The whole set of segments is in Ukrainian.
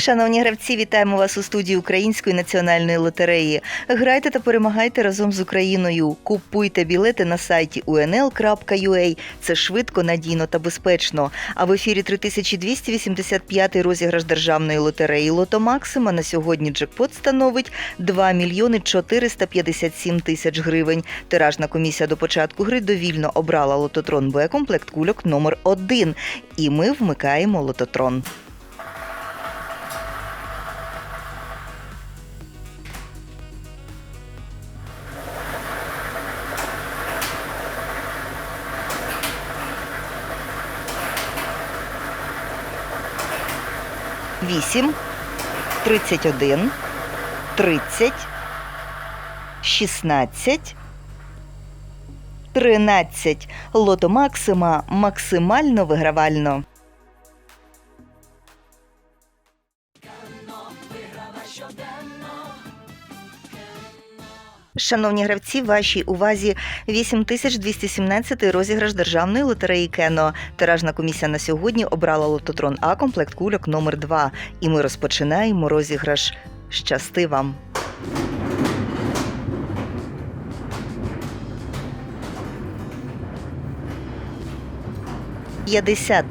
Шановні гравці, вітаємо вас у студії Української національної лотереї. Грайте та перемагайте разом з Україною. Купуйте білети на сайті unl.ua. Це швидко, надійно та безпечно. А в ефірі 3285 розіграш державної лотереї Лото Максима на сьогодні джекпот становить 2 мільйони 457 тисяч гривень. Тиражна комісія до початку гри довільно обрала лототрон Б комплект кульок номер 1 І ми вмикаємо лототрон. Вісім, тридцять один, тридцять, шістнадцять, тринадцять. Лото Максима максимально вигравально. Шановні гравці, вашій увазі 8217 розіграш державної лотереї Кено. Тиражна комісія на сьогодні обрала лототрон А комплект кульок номер 2 І ми розпочинаємо розіграш. Щасти вам! П'ятдесят.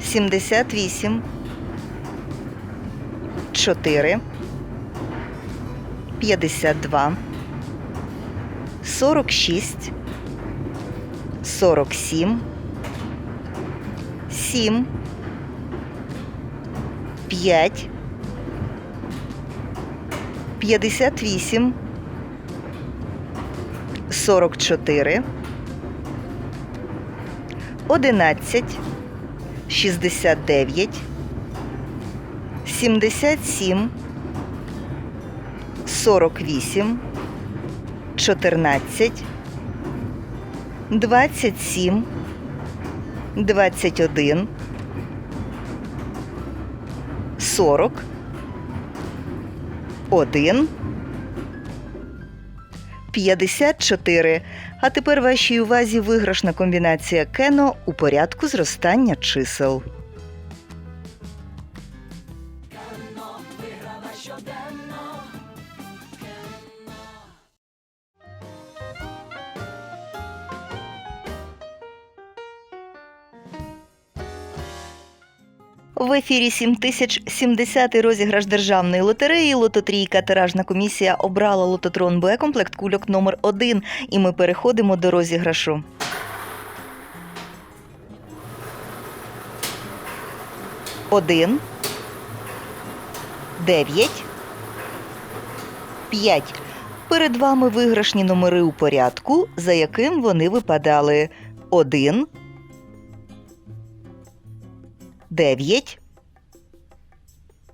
Сімдесят вісім. Чотири. 52, 46, 47, 7, 5, 58, 44, 11, 69, 77, 48, 14, 27, 21, 40, 1, 54. А тепер вашій увазі виграшна комбінація кено у порядку зростання чисел. В ефірі 7070 розіграш державної лотереї Лототрійка. Тиражна комісія обрала лототрон Б комплект кульок номер 1 І ми переходимо до розіграшу. Один. Дев'ять. П'ять. Перед вами виграшні номери у порядку, за яким вони випадали. Один. 9,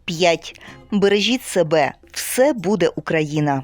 5. Бережіть себе. Все буде Україна.